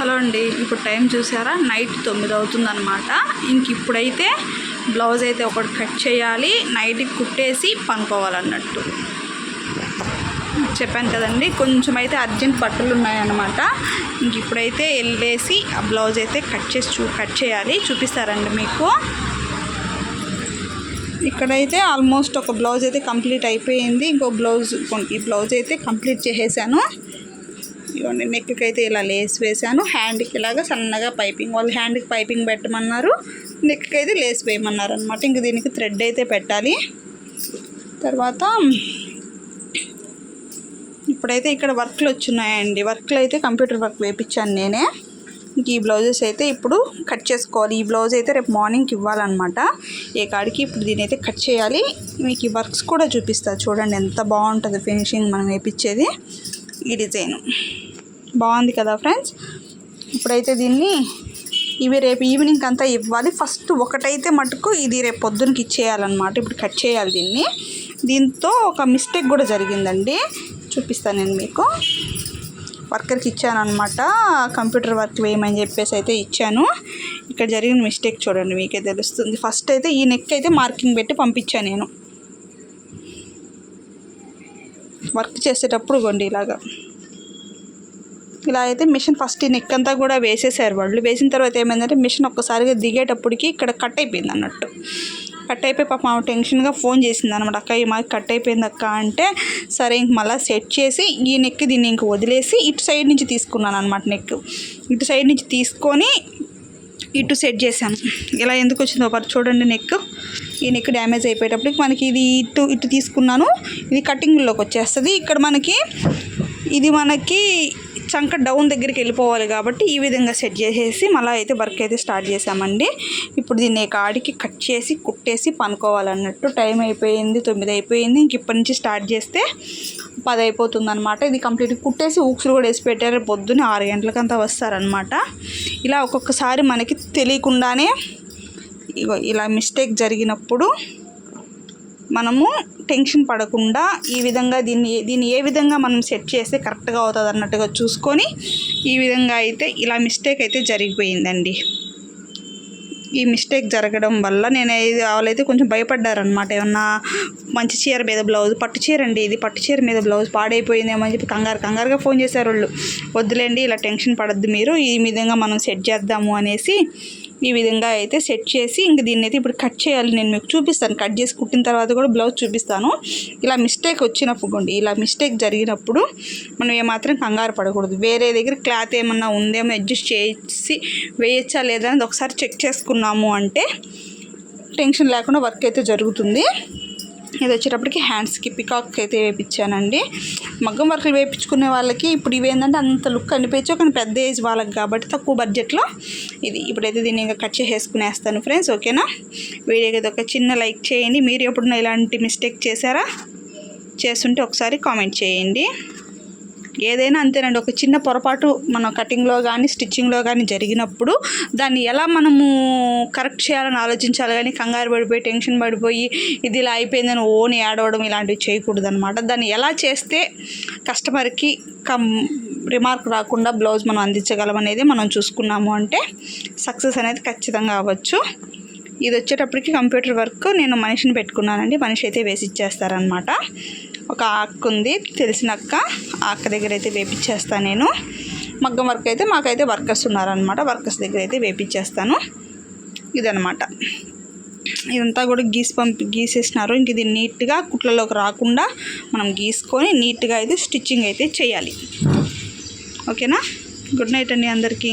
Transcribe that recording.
Hello అండి ఇప్పుడు time చూసారా? నైట్ తొమ్మిది అవుతుందన్నమాట. ఇంక ఇప్పుడైతే బ్లౌజ్ అయితే ఒకటి కట్ చేయాలి నైట్కి కుట్టేసి పనుకోవాలన్నట్టు. చెప్పాను కదండి కొంచెం అయితే అర్జెంట్ బట్టలు ఉన్నాయన్నమాట. ఇంక ఇప్పుడైతే వెళ్ళేసి ఆ బ్లౌజ్ అయితే కట్ చేసి చూ కట్ చేయాలి. చూపిస్తారండి మీకు. ఇక్కడైతే ఆల్మోస్ట్ ఒక బ్లౌజ్ అయితే కంప్లీట్ అయిపోయింది. ఇంకో బ్లౌజ్ ఈ బ్లౌజ్ అయితే కంప్లీట్ చేసేసాను. ఇవ్వండి నెక్కి అయితే ఇలా లేస్ వేసాను హ్యాండ్కి ఇలాగా సన్నగా పైపింగ్ వాళ్ళు హ్యాండ్కి పైపింగ్ పెట్టమన్నారు. నెక్కి అయితే లేస్ వేయమన్నారు అనమాట ఇంక దీనికి థ్రెడ్ అయితే పెట్టాలి. తర్వాత ఇప్పుడైతే ఇక్కడ వర్క్లు వచ్చినాయండి వర్క్లు అయితే కంప్యూటర్ వర్క్ వేయించాను నేనే. ఇంక ఈ బ్లౌజెస్ అయితే ఇప్పుడు కట్ చేసుకోవాలి. ఈ బ్లౌజ్ అయితే రేపు మార్నింగ్కి ఇవ్వాలన్నమాట. ఏ కాడికి ఇప్పుడు దీని అయితే కట్ చేయాలి. మీకు ఈ వర్క్స్ కూడా చూపిస్తా. చూడండి ఎంత బాగుంటుంది ఫినిషింగ్ మనం వేయించేది ఈ డిజైన్. బాగుంది కదా ఫ్రెండ్స్? ఇప్పుడైతే దీన్ని ఇవి రేపు ఈవినింగ్ అంతా ఇవ్వాలి. ఫస్ట్ ఒకటైతే మటుకు ఇది రేపు పొద్దునకి ఇచ్చేయాలన్నమాట. ఇప్పుడు కట్ చేయాలి దీన్ని. దీంతో ఒక మిస్టేక్ కూడా జరిగిందండి. చూపిస్తాను నేను మీకు. వర్కర్కి ఇచ్చాను అనమాట కంప్యూటర్ వర్క్ వేయమని చెప్పేసి అయితే ఇచ్చాను. ఇక్కడ జరిగిన మిస్టేక్ చూడండి మీకే తెలుస్తుంది. ఫస్ట్ అయితే ఈ నెక్ అయితే మార్కింగ్ పెట్టి పంపించాను నేను. వర్క్ చేసేటప్పుడు కొండి ఇలాగా. ఇలా అయితే మిషన్ ఫస్ట్ నెక్ అంతా కూడా వేసేసారు వాళ్ళు. వేసిన తర్వాత ఏమైందంటే మిషన్ ఒక్కసారిగా దిగేటప్పటికి ఇక్కడ కట్ అయిపోయింది అన్నట్టు. కట్ అయిపోయి పాప ఆమె టెన్షన్గా ఫోన్ చేసింది అనమాట అక్క ఈ మాకు కట్ అయిపోయింది అక్క అంటే సరే ఇంక మళ్ళీ సెట్ చేసి ఈ నెక్ దీన్ని ఇంక వదిలేసి ఇటు సైడ్ నుంచి తీసుకున్నాను అనమాట నెక్ ఇటు సైడ్ నుంచి తీసుకొని ఇటు సెట్ చేశాను. ఇలా ఎందుకు వచ్చిందో ఒకటి చూడండి నెక్ ఈ నెక్ డ్యామేజ్ అయిపోయేటప్పటికి మనకి ఇది ఇటు ఇటు తీసుకున్నాను. ఇది కటింగ్లోకి వచ్చేస్తుంది. ఇక్కడ మనకి ఇది మనకి చంక డౌన్ దగ్గరికి వెళ్ళిపోవాలి కాబట్టి ఈ విధంగా సెట్ చేసేసి మళ్ళీ అయితే వర్క్ అయితే స్టార్ట్ చేసామండి ఇప్పుడు దీన్ని కాడికి కట్ చేసి కుట్టేసి పనుకోవాలన్నట్టు టైం అయిపోయింది తొమ్మిది అయిపోయింది. ఇంక ఇప్పటి నుంచి స్టార్ట్ చేస్తే పది అయిపోతుంది అనమాట ఇది కంప్లీట్ కుట్టేసి ఊక్సులు కూడా వేసి పెట్టారు. పొద్దున్న ఆరు గంటలకంతా వస్తారనమాట ఇలా ఒక్కొక్కసారి మనకి తెలియకుండానే ఇలా మిస్టేక్ జరిగినప్పుడు మనము టెన్షన్ పడకుండా ఈ విధంగా దీన్ని దీన్ని ఏ విధంగా మనం సెట్ చేస్తే కరెక్ట్గా అవుతుంది అన్నట్టుగా చూసుకొని ఈ విధంగా అయితే ఇలా మిస్టేక్ అయితే జరిగిపోయిందండి. ఈ మిస్టేక్ జరగడం వల్ల నేను వాళ్ళైతే కొంచెం భయపడ్డారనమాట ఏమన్నా మంచి చీర మీద బ్లౌజ్ పట్టు చీర అండి ఇది పట్టు చీర మీద బ్లౌజ్ పాడైపోయిందేమో అని చెప్పి కంగారు కంగారుగా ఫోన్ చేశారు వాళ్ళు వద్దులేండి ఇలా టెన్షన్ పడద్దు మీరు ఈ విధంగా మనం సెట్ చేద్దాము అనేసి ఈ విధంగా అయితే సెట్ చేసి ఇంక దీన్ని అయితే ఇప్పుడు కట్ చేయాలి. నేను మీకు చూపిస్తాను. కట్ చేసి కుట్టిన తర్వాత కూడా బ్లౌజ్ చూపిస్తాను. ఇలా మిస్టేక్ వచ్చినప్పుడు ఇలా మిస్టేక్ జరిగినప్పుడు మనం ఏమాత్రం కంగారు పడకూడదు. వేరే దగ్గర క్లాత్ ఏమన్నా ఉందేమో అడ్జస్ట్ చేసి వేయచ్చా లేదా అని ఒకసారి చెక్ చేసుకున్నాము అంటే టెన్షన్ లేకుండా వర్క్ అయితే జరుగుతుంది. ఇది వచ్చేటప్పటికి హ్యాండ్స్కి పికాక్ అయితే వేయించానండి మగ్గం వర్క్లు వేయించుకునే వాళ్ళకి ఇప్పుడు ఇవేంటంటే అంత లుక్ అనిపించు కానీ పెద్ద ఏజ్ వాళ్ళకి కాబట్టి తక్కువ బడ్జెట్లో ఇది. ఇప్పుడైతే దీన్ని ఇంకా కట్ చేసేసుకునేస్తాను ఫ్రెండ్స్ ఓకేనా వీడియోకి ఒక చిన్న లైక్ చేయండి. మీరు ఎప్పుడన్నా ఇలాంటి మిస్టేక్ చేశారా? చేస్తుంటే ఒకసారి కామెంట్ చేయండి. ఏదైనా అంతేనండి. ఒక చిన్న పొరపాటు మన కటింగ్లో కానీ స్టిచ్చింగ్లో కానీ జరిగినప్పుడు దాన్ని ఎలా మనము కరెక్ట్ చేయాలని ఆలోచించాలి కానీ కంగారు పడిపోయి టెన్షన్ పడిపోయి ఇది ఇలా అయిపోయిందని ఓన్ ఏడవడం ఇలాంటివి చేయకూడదు అనమాట దాన్ని ఎలా చేస్తే కస్టమర్కి కమ్ రిమార్క్ రాకుండా బ్లౌజ్ మనం అందించగలం అనేది మనం చూసుకున్నాము అంటే సక్సెస్ అనేది ఖచ్చితంగా అవ్వచ్చు. ఇది వచ్చేటప్పటికి కంప్యూటర్ వర్క్ నేను మనిషిని పెట్టుకున్నానండి. మనిషి అయితే వేసి ఇచ్చేస్తారనమాట ఒక ఆకు ఉంది తెలిసిన అక్క ఆక్క దగ్గర అయితే వేపించేస్తాను నేను. మగ్గం వర్క్ అయితే మాకైతే వర్కర్స్ ఉన్నారనమాట వర్కర్స్ దగ్గర అయితే వేపించేస్తాను ఇదనమాట ఇదంతా కూడా గీసి పంపి గీసేసినారు. ఇంక ఇది నీట్గా కుట్లలోకి రాకుండా మనం గీసుకొని నీట్గా అయితే స్టిచ్చింగ్ అయితే చేయాలి. ఓకేనా? గుడ్ నైట్ అండి అందరికీ.